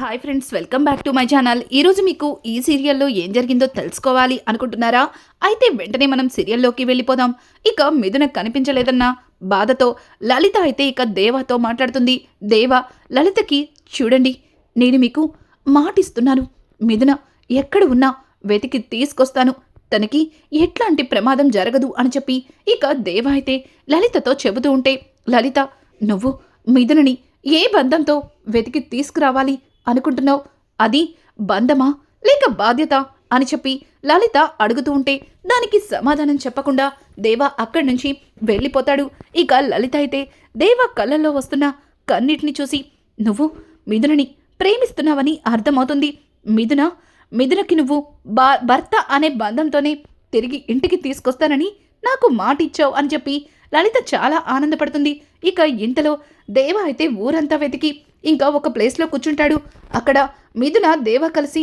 Hi friends welcome back to my channel. ఈరోజు మీకు ఈ సీరియల్లో ఏం జరిగిందో తెలుసుకోవాలి అనుకుంటున్నారా? అయితే వెంటనే మనం సీరియల్లోకి వెళ్ళిపోదాం. ఇక మిథున కనిపించలేదన్న బాధతో లలిత అయితే ఇక దేవాతో మాట్లాడుతుంది. దేవ లలితకి చూడండి నేను మీకు మాటిస్తున్నాను. మిథున ఎక్కడ ఉన్నా వెతికి తీసుకొస్తాను. తనకి ఎట్లాంటి ప్రమాదం జరగదు అని చెప్పి ఇక దేవ అయితే లలితతో చెబుతూ ఉంటే లలిత నువ్వు మిథునని ఏ బంధంతో వెతికి తీసుకురావాలి? అనుకుంటున్నావు? అది బంధమా? లేక బాధ్యత? అని చెప్పి లలిత అడుగుతూ ఉంటే దానికి సమాధానం చెప్పకుండా దేవ అక్కడి నుంచి వెళ్ళిపోతాడు. ఇక లలిత అయితే దేవ కళ్ళల్లో వస్తున్న కన్నిటిని చూసి నువ్వు మిథునని ప్రేమిస్తున్నావని అర్థమవుతుంది. మిథున మిథునకి నువ్వు బా భర్త అనే బంధంతోనే తిరిగి ఇంటికి తీసుకొస్తానని నాకు మాట ఇచ్చావు అని చెప్పి లలిత చాలా ఆనందపడుతుంది. ఇక ఇంతలో దేవ అయితే ఊరంతా వెతికి ఇంకా ఒక ప్లేస్లో కూర్చుంటాడు. అక్కడ మిథున దేవ కలిసి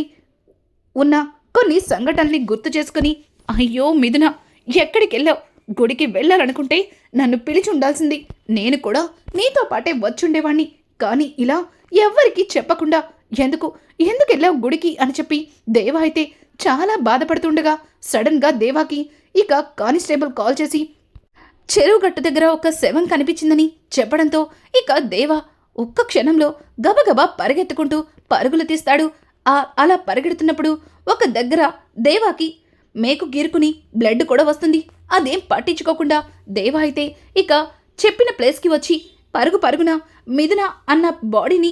ఉన్న కొన్ని సంఘటనల్ని గుర్తు చేసుకుని అయ్యో మిథున ఎక్కడికి వెళ్ళావు? గుడికి వెళ్ళాలనుకుంటే నన్ను పిలిచి ఉండాల్సింది. నేను కూడా నీతో పాటే వచ్చుండేవాణ్ణి. కానీ ఇలా ఎవ్వరికీ చెప్పకుండా ఎందుకు ఎందుకు వెళ్ళావు గుడికి? అని చెప్పి దేవ అయితే చాలా బాధపడుతుండగా సడన్గా దేవాకి ఇక కానిస్టేబుల్ కాల్ చేసి చెరువు గట్టు దగ్గర ఒక శవం కనిపించిందని చెప్పడంతో ఇక దేవ ఒక్క క్షణంలో గబగబా పరిగెత్తుకుంటూ పరుగులు తీస్తాడు. ఆ అలా పరిగెడుతున్నప్పుడు ఒక దగ్గర దేవాకి మేకు గీరుకుని బ్లడ్ కూడా వస్తుంది. అదేం పట్టించుకోకుండా దేవా అయితే ఇక చెప్పిన ప్లేస్కి వచ్చి పరుగు పరుగున మిథున అన్న బాడీని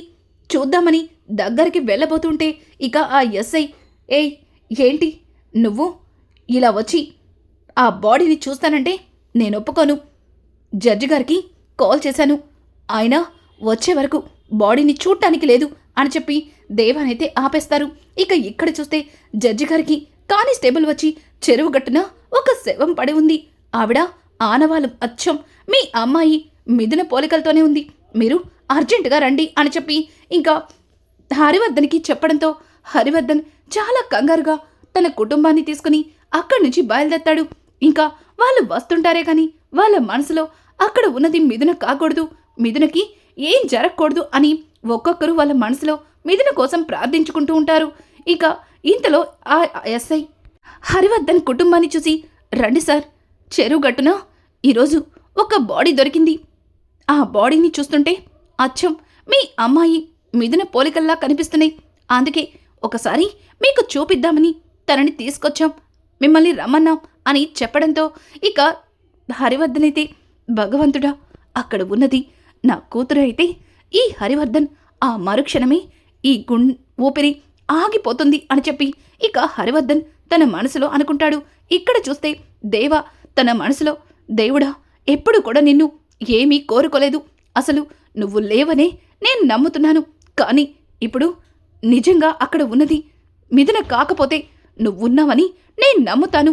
చూద్దామని దగ్గరికి వెళ్ళబోతుంటే ఇక ఆ ఎస్ఐ ఏయ్ ఏంటి? నువ్వు ఇలా వచ్చి ఆ బాడీని చూస్తానంటే నేను ఒప్పుకోను. జడ్జి గారికి కాల్ చేశాను. ఆయన వచ్చే వరకు బాడీని చూడటానికి లేదు అని చెప్పి దేవానైతే ఆపేస్తారు. ఇక ఇక్కడ చూస్తే జడ్జి గారికి కానిస్టేబుల్ వచ్చి చెరువు గట్టున ఒక శవం పడి ఉంది. ఆవిడ ఆనవాలం అచ్చం. మీ అమ్మాయి మిథున పోలికలతోనే ఉంది. మీరు అర్జెంటుగా రండి అని చెప్పి ఇంకా హరివర్ధన్కి చెప్పడంతో హరివర్ధన్ చాలా కంగారుగా తన కుటుంబాన్ని తీసుకుని అక్కడి నుంచి బయలుదేరతాడు. ఇంకా వాళ్ళు వస్తుంటారే కానీ వాళ్ళ మనసులో అక్కడ ఉన్నది మిథున కాకూడదు. మిథునకి ఏం జరగకూడదు అని ఒక్కొక్కరు వాళ్ళ మనసులో మిథున కోసం ప్రార్థించుకుంటూ ఉంటారు. ఇక ఇంతలో ఆ ఎస్ఐ హరివర్ధన్ కుటుంబాన్ని చూసి రండి సార్ చెరువు గట్టున ఈరోజు ఒక బాడీ దొరికింది. ఆ బాడీని చూస్తుంటే అచ్చం మీ అమ్మాయి మిథున పోలికల్లా కనిపిస్తున్నాయి. అందుకే ఒకసారి మీకు చూపిద్దామని తనని తీసుకొచ్చాం. మిమ్మల్ని రమ్మన్నాం అని చెప్పడంతో ఇక హరివర్ధన్ అయితే భగవంతుడా అక్కడ ఉన్నది నా కూతురు అయితే ఈ హరివర్ధన్ ఆ మరుక్షణమే ఈ గుం ఊపిరి ఆగిపోతుంది అని చెప్పి ఇక హరివర్ధన్ తన మనసులో అనుకుంటాడు. ఇక్కడ చూస్తే దేవ తన మనసులో దేవుడా ఎప్పుడు కూడా నిన్ను ఏమీ కోరుకోలేదు. అసలు నువ్వు లేవనే నేను నమ్ముతున్నాను. కానీ ఇప్పుడు నిజంగా అక్కడ ఉన్నది మిథున కాకపోతే నువ్వున్నావని నేను నమ్ముతాను.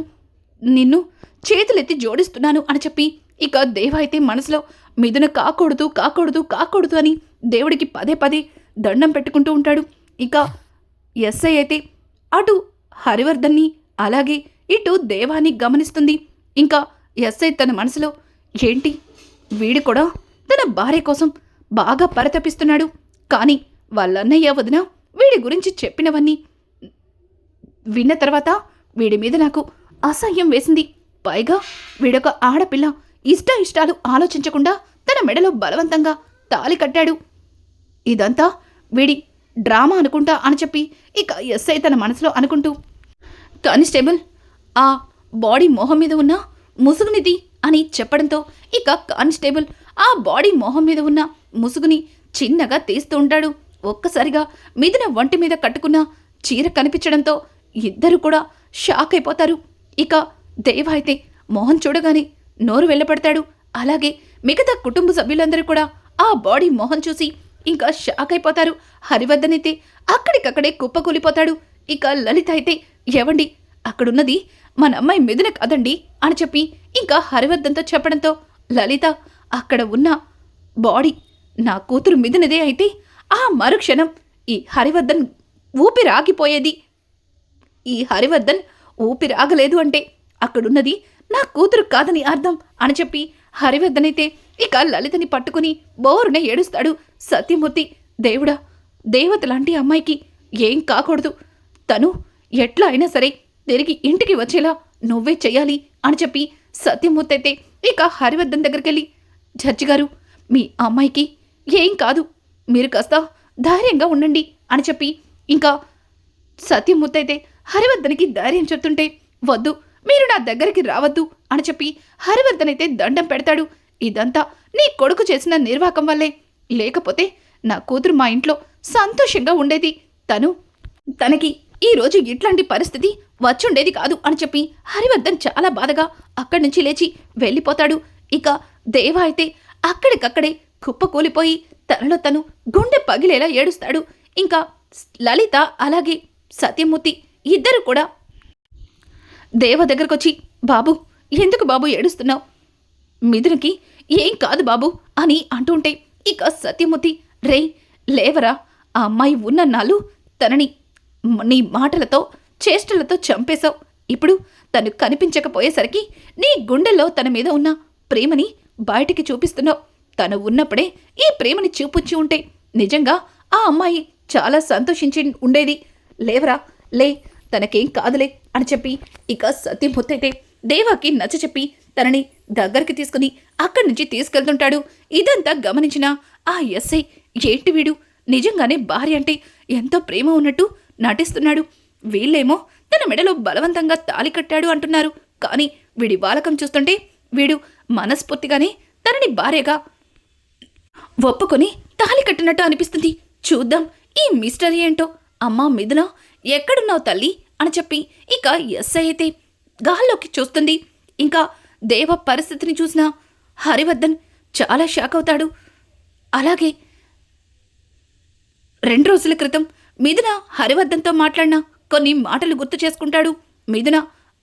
నిన్ను చేతులెత్తి జోడిస్తున్నాను అని చెప్పి ఇక దేవ అయితే మనసులో మిథున కాకూడదు కాకూడదు కాకూడదు అని దేవుడికి పదే పదే దండం పెట్టుకుంటూ ఉంటాడు. ఇక ఎస్ఐ అయితే అటు హరివర్ధన్ని అలాగే ఇటు దేవాన్ని గమనిస్తుంది. ఇంకా ఎస్ఐ తన మనసులో ఏంటి? వీడు కూడా తన భార్య కోసం బాగా పరితపిస్తున్నాడు. కానీ వాళ్ళన్నయ్య వదిన వీడి గురించి చెప్పినవన్నీ విన్న తర్వాత వీడి మీద నాకు అసహ్యం వేసింది. పైగా వీడొక ఆడపిల్ల. ఇష్ట ఇష్టాలు ఆలోచించకుండా తన మెడలో బలవంతంగా తాలి కట్టాడు. ఇదంతా వీడి డ్రామా అనుకుంటా అని చెప్పి ఇక ఎస్ఐ తన మనసులో అనుకుంటూ కానిస్టేబుల్ ఆ బాడీ మొహం మీద ఉన్న ముసుగునిది అని చెప్పడంతో ఇక కానిస్టేబుల్ ఆ బాడీ మొహం మీద ఉన్న ముసుగుని చిన్నగా తీస్తూ ఉంటాడు. ఒక్కసారిగా మిదిన వంటి మీద కట్టుకున్న చీర కనిపించడంతో ఇద్దరు కూడా షాక్ అయిపోతారు. ఇక దేవ అయితే మొహం చూడగానే నోరు వెళ్ళపడతాడు అలాగే మిగతా కుటుంబ సభ్యులందరూ కూడా ఆ బాడీ మొహం చూసి ఇంకా షాక్ అయిపోతారు. హరివర్ధనైతే అయితే అక్కడికక్కడే కుప్పకూలిపోతాడు. ఇక లలిత అయితే ఏవండి అక్కడున్నది మన అమ్మాయి మిథున కదండి అని చెప్పి ఇంకా హరివర్ధన్తో చెప్పడంతో లలిత అక్కడ ఉన్న బాడీ నా కూతురు మిథునదే అయితే ఆ మరుక్షణం ఈ హరివర్ధన్ ఊపిరాగిపోయేది. ఈ హరివర్ధన్ ఊపిరాగలేదు అంటే అక్కడున్నది నా కూతురు కాదని అర్థం అని చెప్పి హరివర్ధనైతే ఇక లలితని పట్టుకుని బోరున ఏడుస్తాడు సత్యమూర్తి. దేవుడా దేవత లాంటి అమ్మాయికి ఏం కాకూడదు. తను ఎట్లా అయినా సరే తిరిగి ఇంటికి వచ్చేలా నువ్వే చెయ్యాలి అని చెప్పి సత్యమూర్తి అయితే ఇక హరివర్ధన్ దగ్గరికెళ్ళి జడ్జి గారు మీ అమ్మాయికి ఏం కాదు మీరు కాస్త ధైర్యంగా ఉండండి అని చెప్పి ఇంకా సత్యమూర్తి అయితే హరివర్ధన్కి ధైర్యం చెప్తుంటే వద్దు మీరు నా దగ్గరికి రావద్దు అని చెప్పి హరివర్ధన్ అయితే దండం పెడతాడు. ఇదంతా నీ కొడుకు చేసిన నిర్వాకం వల్లే. లేకపోతే నా కూతురు మా ఇంట్లో సంతోషంగా ఉండేది. తను తనకి ఈరోజు ఇట్లాంటి పరిస్థితి వచ్చుండేది కాదు అని చెప్పి హరివర్ధన్ చాలా బాధగా అక్కడి నుంచి లేచి వెళ్ళిపోతాడు. ఇక దేవ అయితే అక్కడికక్కడే కుప్పకూలిపోయి తనలో తను గుండె పగిలేలా ఏడుస్తాడు. ఇంకా లలిత అలాగే సత్యమూర్తి ఇద్దరు కూడా దేవ దగ్గరకొచ్చి బాబు ఎందుకు బాబు ఏడుస్తున్నావు? మిథునకి ఏం కాదు బాబు అని అంటుంటే ఇక సత్యమూర్తి రే లేవరా ఆ అమ్మాయి ఉన్న నాలు తనని నీ మాటలతో చేష్టలతో చంపేశావు. ఇప్పుడు తను కనిపించకపోయేసరికి నీ గుండెల్లో తన మీద ఉన్న ప్రేమని బయటికి చూపిస్తున్నావు. తను ఉన్నప్పుడే ఈ ప్రేమని చూపుచ్చి ఉంటే నిజంగా ఆ అమ్మాయి చాలా సంతోషించి ఉండేది. లేవరా లే తనకేం కాదులే అని చెప్పి ఇక సతీ అయితే దేవాకి నచ్చ చెప్పి తనని దగ్గరికి తీసుకుని అక్కడి నుంచి తీసుకెళ్తుంటాడు. ఇదంతా గమనించిన ఆ ఎస్ఐ ఏంటి వీడు? నిజంగానే భార్య అంటే ఎంతో ప్రేమ ఉన్నట్టు నటిస్తున్నాడు. వీళ్ళేమో తన మెడలో బలవంతంగా తాలి కట్టాడు అంటున్నారు. కానీ వీడి బాలకం చూస్తుంటే వీడు మనస్ఫూర్తిగానే తనని భార్యగా ఒప్పుకొని తాలి కట్టినట్టు అనిపిస్తుంది. చూద్దాం ఈ మిస్టరీ ఏంటో? అమ్మా మిథున ఎక్కడున్నావు తల్లి? అని చెప్పి ఇక ఎస్ఐ అయితే గాల్లోకి చూస్తుంది. ఇంకా దేవ పరిస్థితిని చూసిన హరివర్ధన్ చాలా షాక్ అవుతాడు. అలాగే రెండు రోజుల క్రితం మిథున హరివర్ధన్తో మాట్లాడిన కొన్ని మాటలు గుర్తు చేసుకుంటాడు. మిథున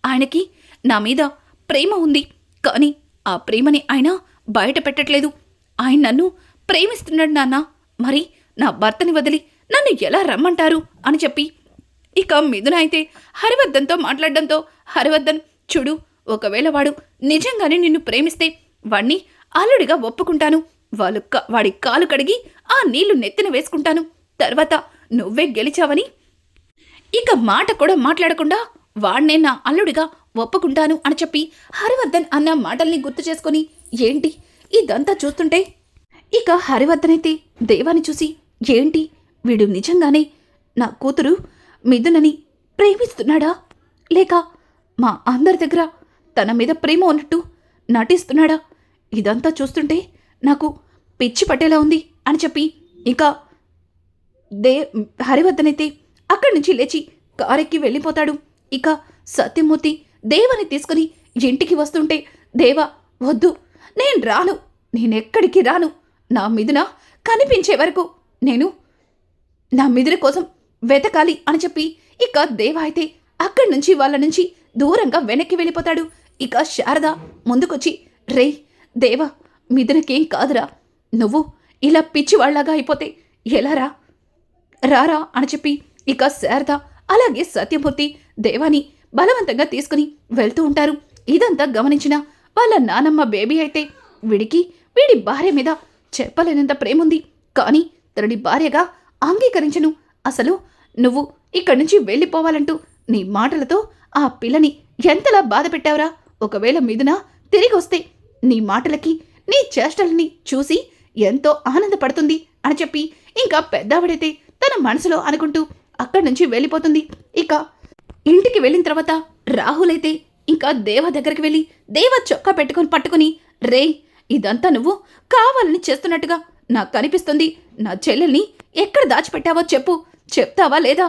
ఆయనకి నా మీద ప్రేమ ఉంది కానీ ఆ ప్రేమని ఆయన బయట పెట్టట్లేదు. ఆయన నన్ను ప్రేమిస్తున్నాడు నాన్న. మరి నా భర్తని వదిలి నన్ను ఎలా రమ్మంటారు? అని చెప్పి ఇక మిథున అయితే హరివర్ధన్తో మాట్లాడడంతో హరివర్ధన్ చూడు ఒకవేళ వాడు నిజంగానే నిన్ను ప్రేమిస్తే వాణ్ణి అల్లుడిగా ఒప్పుకుంటాను. వాళ్ళు వాడి కాలు కడిగి ఆ నీళ్ళు నెత్తిన వేసుకుంటాను. తర్వాత నువ్వే గెలిచావని. ఇక మాట కూడా మాట్లాడకుండా వాణ్ణే నా అల్లుడిగా ఒప్పుకుంటాను అని చెప్పి హరివర్ధన్ అన్న మాటల్ని గుర్తు చేసుకొని ఏంటి ఇదంతా చూస్తుంటే? ఇక హరివర్ధన్ అయితే దేవాన్ని చూసి ఏంటి వీడు నిజంగానే నా కూతురు? మిథునని ప్రేమిస్తున్నాడా? లేక మా అందరి దగ్గర తన మీద ప్రేమ ఉన్నట్టు నటిస్తున్నాడా? ఇదంతా చూస్తుంటే నాకు పిచ్చి పట్టేలా ఉంది అని చెప్పి ఇంకా దే హరివర్ధనైతే అక్కడి నుంచి లేచి కారెక్కి వెళ్ళిపోతాడు. ఇక సత్యమూర్తి దేవని తీసుకుని ఇంటికి వస్తుంటే దేవ వద్దు నేను రాను నేనెక్కడికి రాను? నా మిథున కనిపించే వరకు నేను నా మిదిరి కోసం వెతకాలి అని చెప్పి ఇక దేవ అయితే అక్కడి నుంచి వాళ్ళ నుంచి దూరంగా వెనక్కి వెళ్ళిపోతాడు. ఇక శారద ముందుకొచ్చి రే దేవ మిథునకేం కాదురా. నువ్వు ఇలా పిచ్చివాళ్ళాగా అయిపోతే ఎలారా రారా? అని చెప్పి ఇక శారద అలాగే సత్యమూర్తి దేవాని బలవంతంగా తీసుకుని వెళ్తూ ఉంటారు. ఇదంతా గమనించిన వాళ్ళ నానమ్మ బేబీ అయితే వీడికి వీడి భార్య మీద చెప్పలేనంత ప్రేముంది. కానీ తనని భార్యగా అంగీకరించను అసలు నువ్వు ఇక్కడి నుంచి వెళ్ళిపోవాలంటూ నీ మాటలతో ఆ పిల్లని ఎంతలా బాధ పెట్టావురా? ఒకవేళ మీదున తిరిగి వస్తే నీ మాటలకి నీ చేష్టలని చూసి ఎంతో ఆనందపడుతుంది అని చెప్పి ఇంకా పెద్దావిడైతే తన మనసులో అనుకుంటూ అక్కడి నుంచి వెళ్ళిపోతుంది. ఇక ఇంటికి వెళ్ళిన తర్వాత రాహుల్ అయితే ఇంకా దేవ దగ్గరికి వెళ్ళి దేవ చొక్కా పెట్టుకొని పట్టుకుని రే ఇదంతా నువ్వు కావాలని చేస్తున్నట్టుగా నాకు కనిపిస్తుంది నా చెల్లెల్ని ఎక్కడ దాచిపెట్టావో చెప్పు. చెప్తావా లేదా?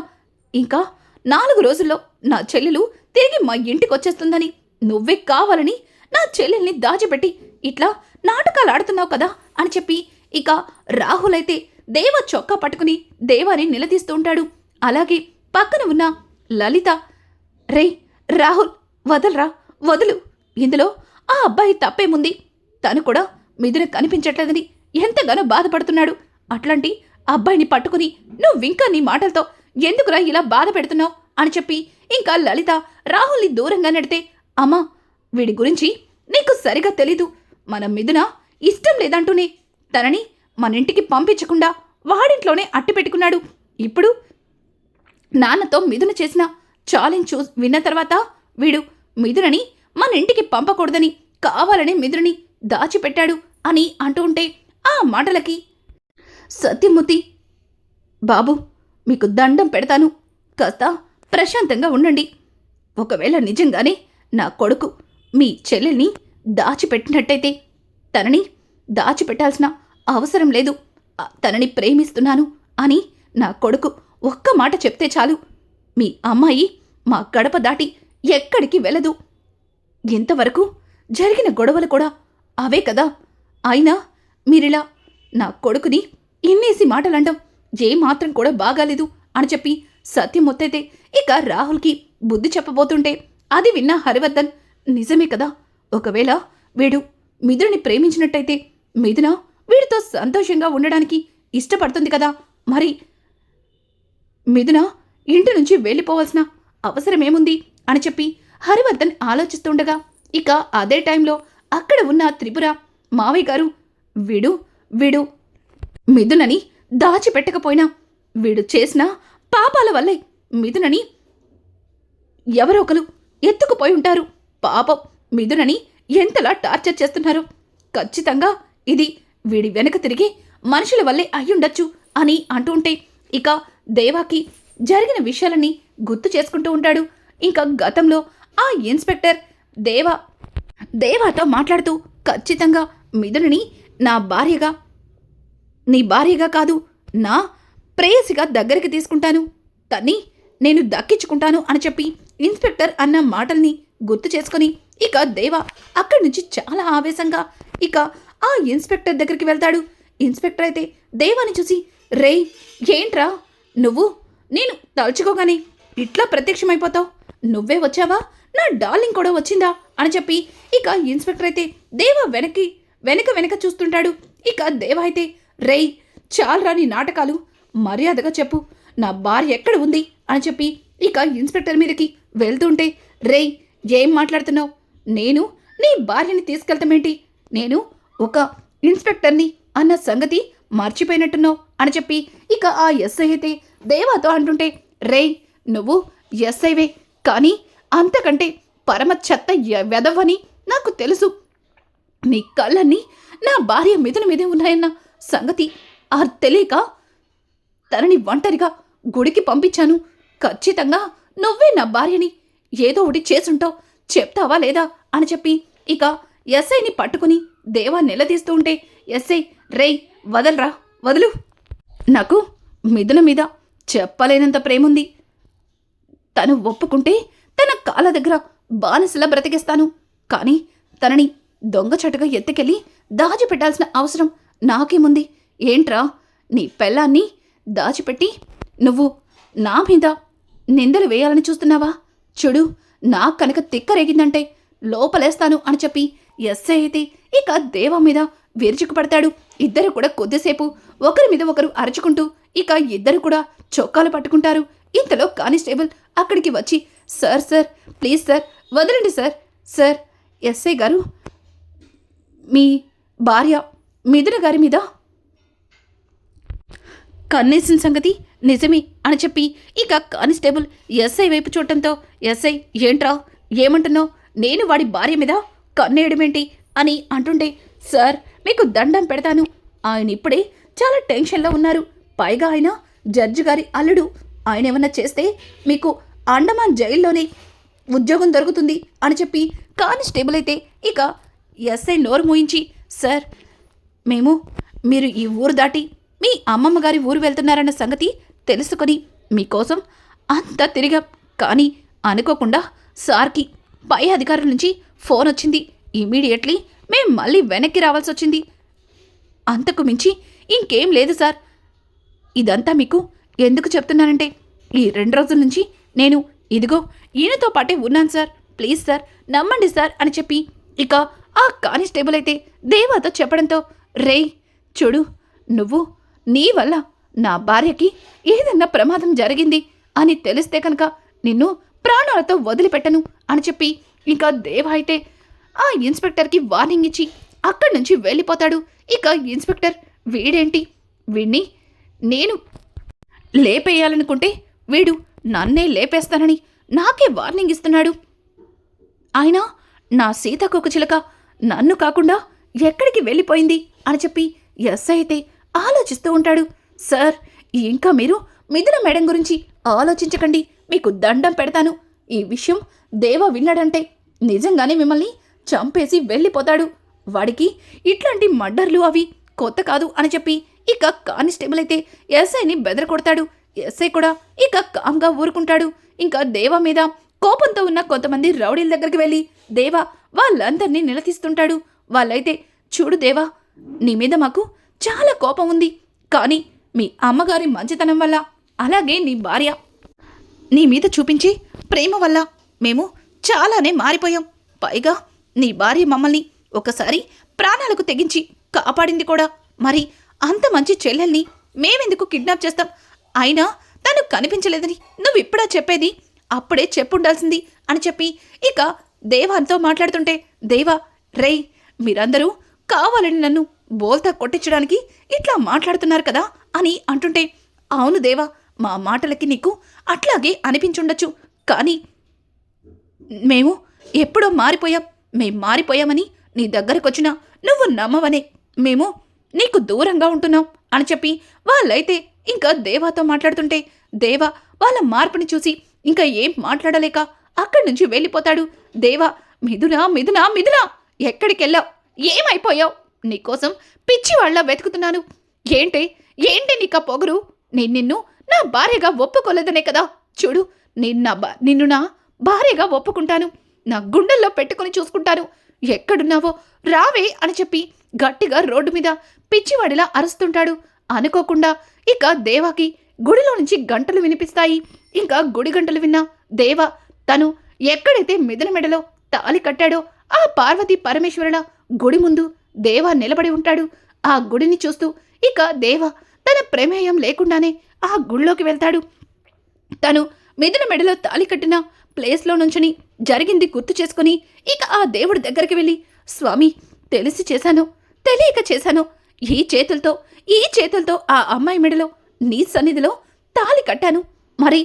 ఇంకా నాలుగు రోజుల్లో నా చెల్లెలు తిరిగి మా ఇంటికి వచ్చేస్తుందని నువ్వే కావాలని నా చెల్లెల్ని దాచిపెట్టి ఇట్లా నాటకాలు ఆడుతున్నావు కదా అని చెప్పి ఇక రాహుల్ అయితే దేవ చొక్కా పట్టుకుని దేవాని నిలదీస్తూ ఉంటాడు. అలాగే పక్కన ఉన్న లలిత రే రాహుల్ వదలరా వదులు. ఇందులో ఆ అబ్బాయి తప్పేముంది? తను కూడా మిథున కనిపించట్లేదని ఎంతగానో బాధపడుతున్నాడు. అట్లాంటి అబ్బాయిని పట్టుకుని నువ్వింకా నీ మాటలతో ఎందుకురా ఇలా బాధ పెడుతున్నావు? అని చెప్పి ఇంకా లలిత రాహుల్ని దూరంగా నెడితే అమ్మా వీడి గురించి నీకు సరిగా తెలీదు. మన మిథున ఇష్టం లేదంటూనే తనని మన ఇంటికి పంపించకుండా వాడింట్లోనే అట్టి పెట్టుకున్నాడు. ఇప్పుడు నాన్నతో మిథున చేసిన ఛాలెంజ్ చూ విన్న తర్వాత వీడు మిథునని మన ఇంటికి పంపకూడదని కావాలని మిథునని దాచిపెట్టాడు అని అంటూ ఉంటే ఆ మాటలకి సత్యమూర్తి బాబు మీకు దండం పెడతాను. కాస్త ప్రశాంతంగా ఉండండి. ఒకవేళ నిజంగానే నా కొడుకు మీ చెల్లెల్ని దాచిపెట్టినట్టయితే తనని దాచిపెట్టాల్సిన అవసరం లేదు. తనని ప్రేమిస్తున్నాను అని నా కొడుకు ఒక్క మాట చెప్తే చాలు. మీ అమ్మాయి మా గడప దాటి ఎక్కడికి వెళ్ళదు. ఇంతవరకు జరిగిన గొడవలు కూడా అవే కదా. అయినా మీరిలా నా కొడుకుని ఇన్నేసి మాటలంటాం ఏమాత్రం కూడా బాగాలేదు అని చెప్పి సత్యం మొత్తైతే ఇక రాహుల్కి బుద్ధి చెప్పబోతుంటే అది విన్న హరివర్ధన్ నిజమే కదా ఒకవేళ వీడు మిథుని ప్రేమించినట్టయితే మిథున వీడితో సంతోషంగా ఉండడానికి ఇష్టపడుతుంది కదా మరి మిథున ఇంటి నుంచి వెళ్ళిపోవాల్సిన అవసరమేముంది? అని చెప్పి హరివర్ధన్ ఆలోచిస్తుండగా ఇక అదే టైంలో అక్కడ ఉన్న త్రిపుర మావయ్య గారు వీడు వీడు మిథునని దాచిపెట్టకపోయినా వీడు చేసిన పాపాల వల్లే మిథునని ఎవరో ఒకరు ఎత్తుకుపోయి ఉంటారు. పాపం మిథునని ఎంతలా టార్చర్ చేస్తున్నారు. ఖచ్చితంగా ఇది వీడి వెనక తిరిగి మనుషుల వల్లే అయ్యుండొచ్చు అని అంటూ ఉంటే ఇక దేవాకి జరిగిన విషయాలని గుర్తు చేసుకుంటూ ఉంటాడు. ఇంకా గతంలో ఆ ఇన్స్పెక్టర్ దేవా దేవాతో మాట్లాడుతూ ఖచ్చితంగా మిథునని నా భార్యగా నీ భార్యగా కాదు నా ప్రేయసిగా దగ్గరికి తీసుకుంటాను. తన్ని నేను దక్కించుకుంటాను అని చెప్పి ఇన్స్పెక్టర్ అన్న మాటల్ని గుర్తు చేసుకొని ఇక దేవ అక్కడి నుంచి చాలా ఆవేశంగా ఇక ఆ ఇన్స్పెక్టర్ దగ్గరికి వెళ్తాడు. ఇన్స్పెక్టర్ అయితే దేవాని చూసి రేయ్ ఏంట్రా? నువ్వు? నేను తలుచుకోగానే ఇట్లా ప్రత్యక్షమైపోతావు? నువ్వే వచ్చావా? నా డార్లింగ్ కూడా వచ్చిందా? అని చెప్పి ఇక ఇన్స్పెక్టర్ అయితే దేవ వెనక్కి వెనక వెనక చూస్తుంటాడు. ఇక దేవ అయితే రేయ్ చాలరా నీ నాటకాలు. మర్యాదగా చెప్పు. నా భార్య ఎక్కడ ఉంది? అని చెప్పి ఇక ఇన్స్పెక్టర్ మీదకి వెళ్తుంటే రేయ్ ఏం మాట్లాడుతున్నావు? నేను నీ భార్యని తీసుకెళ్తామేంటి? నేను ఒక ఇన్స్పెక్టర్ని అన్న సంగతి మర్చిపోయినట్టున్నావు అని చెప్పి ఇక ఆ ఎస్ఐ అయితే దేవాతో అంటుంటే రేయ్ నువ్వు ఎస్ఐవే కానీ అంతకంటే పరమ చెత్త ఎ- నాకు తెలుసు. నీ కళ్ళన్నీ నా భార్య మిథున మీదే ఉన్నాయన్న. సంగతి ఆ తెలియక తనని ఒంటరిగా గుడికి పంపించాను. ఖచ్చితంగా నువ్వే నా భార్యని ఏదో ఒకటి చేసుంటావు. చెప్తావా లేదా అని చెప్పి ఇక ఎస్ఐని పట్టుకుని దేవా నిలదీస్తూ ఉంటే ఎస్ఐ రేయ్ వదలరా వదులు. నాకు మిథున మీద చెప్పలేనంత ప్రేముంది. తను ఒప్పుకుంటే తన కాళ్ళ దగ్గర బానిసలా బ్రతికిస్తాను. కానీ తనని దొంగచటుగా ఎత్తుకెళ్ళి దాచిపెట్టాల్సిన అవసరం నాకేముంది? ఏంట్రా? నీ పెళ్ళాన్ని దాచిపెట్టి నువ్వు నా మీద నిందలు వేయాలని చూస్తున్నావా? చూడు నా కనుక తిక్కరేగిందంటే లోపలేస్తాను అని చెప్పి ఎస్ఐ అయితే ఇక దేవ మీద విరుచుకుపడతాడు ఇద్దరు కూడా కొద్దిసేపు ఒకరి మీద ఒకరు అరుచుకుంటూ ఇక ఇద్దరు కూడా చొక్కాలు పట్టుకుంటారు. ఇంతలో కానిస్టేబుల్ అక్కడికి వచ్చి సార్ సార్ ప్లీజ్ సార్ వదలండి సార్ సార్ ఎస్ఐ గారు మీ భార్య మిథున గారి మీద? కన్నేసిన సంగతి నిజమే అని చెప్పి ఇక కానిస్టేబుల్ ఎస్ఐ వైపు చూడటంతో ఎస్ఐ ఏంట్రా ఏమంటున్నావు? నేను వాడి భార్య మీద కన్నేయడమేంటి అని అంటుంటే సార్ మీకు దండం పెడతాను. ఆయన ఇప్పుడే చాలా టెన్షన్లో ఉన్నారు. పైగా ఆయన జడ్జి గారి అల్లుడు. ఆయన ఏమన్నా చేస్తే మీకు అండమాన్ జైల్లోనే ఉద్యోగం దొరుకుతుంది అని చెప్పి కానిస్టేబుల్ అయితే ఇక ఎస్ఐ నోరు మూయించి సార్ మేము మీరు ఈ ఊరు దాటి మీ అమ్మమ్మ గారి ఊరు వెళ్తున్నారన్న సంగతి తెలుసుకొని మీకోసం అంతా తిరిగాం. కానీ అనుకోకుండా సార్కి పై అధికారుల నుంచి ఫోన్ వచ్చింది. ఇమీడియట్లీ మేం మళ్ళీ వెనక్కి రావాల్సి వచ్చింది. అంతకు మించి ఇంకేం లేదు సార్. ఇదంతా మీకు ఎందుకు చెప్తున్నానంటే ఈ రెండు రోజుల నుంచి నేను ఇదిగో ఈయనతో పాటే ఉన్నాను సార్. ప్లీజ్ సార్ నమ్మండి సార్ అని చెప్పి ఇక ఆ కానిస్టేబుల్ అయితే దేవాతో చెప్పడంతో రేయ్ చూడు నువ్వు నీ వల్ల నా భార్యకి ఏదన్నా ప్రమాదం జరిగింది అని తెలిస్తే కనుక నిన్ను ప్రాణాలతో వదిలిపెట్టను అని చెప్పి ఇంకా దేవ అయితే ఆ ఇన్స్పెక్టర్కి వార్నింగ్ ఇచ్చి అక్కడి నుంచి వెళ్ళిపోతాడు. ఇక ఇన్స్పెక్టర్ వీడేంటి? వీణ్ణి నేను లేపేయాలనుకుంటే వీడు నన్నే లేపేస్తానని నాకే వార్నింగ్ ఇస్తున్నాడు. అయినా నా సీతకొక చిలక నన్ను కాకుండా ఎక్కడికి వెళ్ళిపోయింది? అని చెప్పి ఎస్ అయితే ఆలోచిస్తూ ఉంటాడు. సార్ ఇంకా మీరు మిథున మేడం గురించి ఆలోచించకండి. మీకు దండం పెడతాను. ఈ విషయం దేవ విన్నాడంటే నిజంగానే మిమ్మల్ని చంపేసి వెళ్ళిపోతాడు. వాడికి ఇట్లాంటి మర్డర్లు అవి కొత్త కాదు అని చెప్పి ఇక కానిస్టేబుల్ అయితే ఎస్ఐని బెదరకొడతాడు ఎస్ఐ కూడా ఇక కామ్గా ఊరుకుంటాడు. ఇంకా దేవ మీద కోపంతో ఉన్న కొంతమంది రౌడీల దగ్గరికి వెళ్ళి దేవా వాళ్ళందరినీ నిలదీస్తుంటాడు. వాళ్ళైతే చూడు దేవా నీ మీద మాకు చాలా కోపం ఉంది. కానీ మీ అమ్మగారి మంచితనం వల్ల అలాగే నీ భార్య నీ మీద చూపించే ప్రేమ వల్ల మేము చాలానే మారిపోయాం. పైగా నీ భార్య మమ్మల్ని ఒకసారి ప్రాణాలకు తెగించి కాపాడింది కూడా. మరి అంత మంచి చెల్లెల్ని మేమెందుకు కిడ్నాప్ చేస్తాం? అయినా తను కనిపించలేదని నువ్వు ఇప్పుడా చెప్పేది? అప్పుడే చెప్పుండాల్సింది అని చెప్పి ఇక దేవాన్తో మాట్లాడుతుంటే దేవా రేయ్ మీరందరూ కావాలని నన్ను బోల్తా కొట్టించడానికి ఇట్లా మాట్లాడుతున్నారు కదా అని అంటుంటే అవును దేవా మా మాటలకి నీకు అట్లాగే అనిపించుండొచ్చు కానీ మేము ఎప్పుడో మారిపోయాం మేం మారిపోయామని నీ దగ్గరకొచ్చినా నువ్వు నమ్మవనే మేము నీకు దూరంగా ఉంటున్నాం అని చెప్పి వాళ్ళైతే ఇంకా దేవాతో మాట్లాడుతుంటే దేవా వాళ్ళ మార్పుని చూసి ఇంకా ఏం మాట్లాడలేక అక్కడి నుంచి వెళ్ళిపోతాడు. దేవా మిథునా మిథునా మిథునా ఎక్కడికెళ్ళావు? ఏమైపోయావు? నీకోసం పిచ్చి వాళ్ళ వెతుకుతున్నాను. ఏంటి? ఏంటి నీక పొగరు? నేను నిన్ను నా భార్యగా ఒప్పుకోలేదనే కదా. చూడు నిన్న బా నిన్ను నా భార్యగా ఒప్పుకుంటాను. నా గుండెల్లో పెట్టుకుని చూసుకుంటాను. ఎక్కడున్నావో రావే అని చెప్పి గట్టిగా రోడ్డు మీద పిచ్చివాడిలా అరుస్తుంటాడు. అనుకోకుండా ఇక దేవాకి గుడిలో నుంచి గంటలు వినిపిస్తాయి. ఇంకా గుడి గంటలు విన్నా దేవ తను ఎక్కడైతే మిదన మెడలో తాలి కట్టాడో ఆ పార్వతి పరమేశ్వరుల గుడి ముందు దేవ నిలబడి ఉంటాడు. ఆ గుడిని చూస్తూ ఇక దేవ తన ప్రమేయం లేకుండానే ఆ గుడిలోకి వెళ్తాడు. తను మిథున మెడలో తాలి కట్టిన ప్లేస్లో నుంచుని జరిగింది గుర్తు చేసుకుని ఇక ఆ దేవుడి దగ్గరికి వెళ్ళి స్వామి తెలిసి చేశాను తెలియక చేశాను. ఈ చేతులతో ఈ చేతులతో ఆ అమ్మాయి మెడలో నీ సన్నిధిలో తాలి కట్టాను. మరి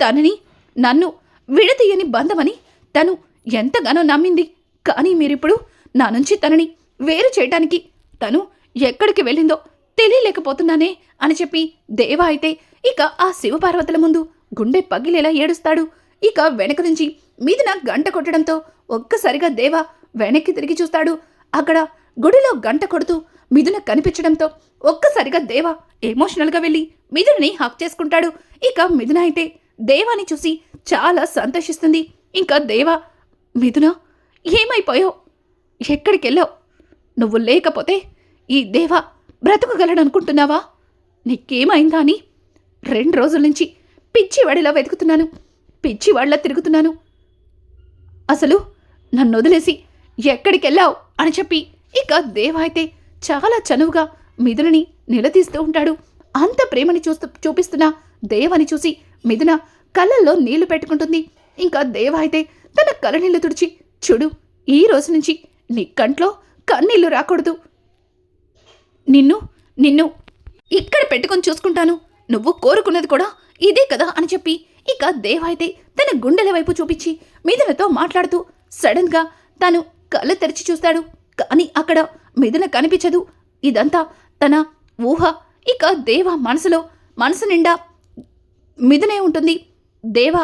తనని నన్ను విడతీయని బంధమని తను ఎంతగానో నమ్మింది. కానీ మీరిప్పుడు నా నుంచి తనని వేరు చేయటానికి తను ఎక్కడికి వెళ్ళిందో తెలియలేకపోతున్నానే అని చెప్పి దేవ అయితే ఇక ఆ శివపార్వతుల ముందు గుండె పగిలేలా ఏడుస్తాడు. ఇక వెనక నుంచి మీదిన గంట కొట్టడంతో ఒక్కసారిగా దేవ వెనక్కి తిరిగి చూస్తాడు. అక్కడ గుడిలో గంట కొడుతూ మిథున కనిపించడంతో ఒక్కసారిగా దేవ ఎమోషనల్గా వెళ్ళి మిథునని హక్ చేసుకుంటాడు. ఇక మిథున అయితే దేవాని చూసి చాలా సంతోషిస్తుంది. ఇంకా దేవ మిథున ఏమైపోయావు? ఎక్కడికెళ్ళావు? నువ్వు లేకపోతే ఈ దేవ బ్రతకగలడనుకుంటున్నావా? నీకేమైందా అని రెండు రోజుల నుంచి పిచ్చివాడిలా వెతుకుతున్నాను. పిచ్చివాడిలా తిరుగుతున్నాను. అసలు నన్ను వదిలేసి ఎక్కడికెళ్ళావు? అని చెప్పి ఇక దేవ అయితే చాలా చనువుగా మిథునని నిలదీస్తూ ఉంటాడు. అంత ప్రేమని చూస్తూ చూపిస్తున్న దేవని చూసి మిథున కళ్ళల్లో నీళ్ళు పెట్టుకుంటుంది. ఇంకా దేవ అయితే తన కళ్ళ నీళ్ళు తుడిచి చూడు ఈ రోజు నుంచి నీ కంట్లో కన్నీళ్ళు రాకూడదు. నిన్ను నిన్ను ఇక్కడ పెట్టుకొని చూసుకుంటాను. నువ్వు కోరుకున్నది కూడా ఇదే కదా అని చెప్పి ఇక దేవ అయితే తన గుండెల వైపు చూపించి మిథునతో మాట్లాడుతూ సడన్గా తను కళ్ళు తెరిచి చూస్తాడు. కానీ అక్కడ మిథున కనిపించదు. ఇదంతా తన ఊహ. ఇక దేవ మనసులో మనసు నిండా మిథునే ఉంటుంది. దేవ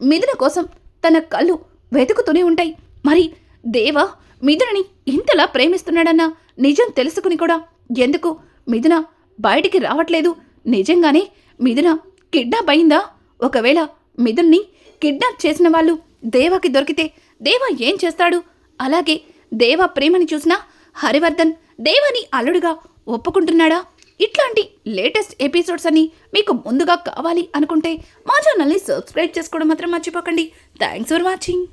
మిథున కోసం తన కళ్ళు వెతుకుతూనే ఉంటాయి. మరి దేవా మిథునని ఇంతలా ప్రేమిస్తున్నాడన్న నిజం తెలుసుకుని కూడా. ఎందుకు? మిథున బయటికి రావట్లేదు. నిజంగానే మిథున కిడ్నాప్ అయిందా? ఒకవేళ మిథున్ని కిడ్నాప్ చేసిన వాళ్ళు దేవాకి దొరికితే దేవా ఏం చేస్తాడు? అలాగే దేవా ప్రేమని చూసినా హరివర్ధన్ దేవాని అల్లుడుగా ఒప్పుకుంటున్నాడా? ఇట్లాంటి లేటెస్ట్ ఎపిసోడ్స్ అన్ని మీకు ముందుగా కావాలి అనుకుంటే మా ఛానల్ని సబ్స్క్రైబ్ చేసుకోవడం మాత్రం మర్చిపోకండి. Thanks for watching.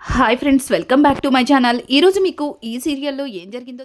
Hi friends welcome back to my channel ఈరోజు మీకు ఈ సీరియల్లో ఏం జరిగిందో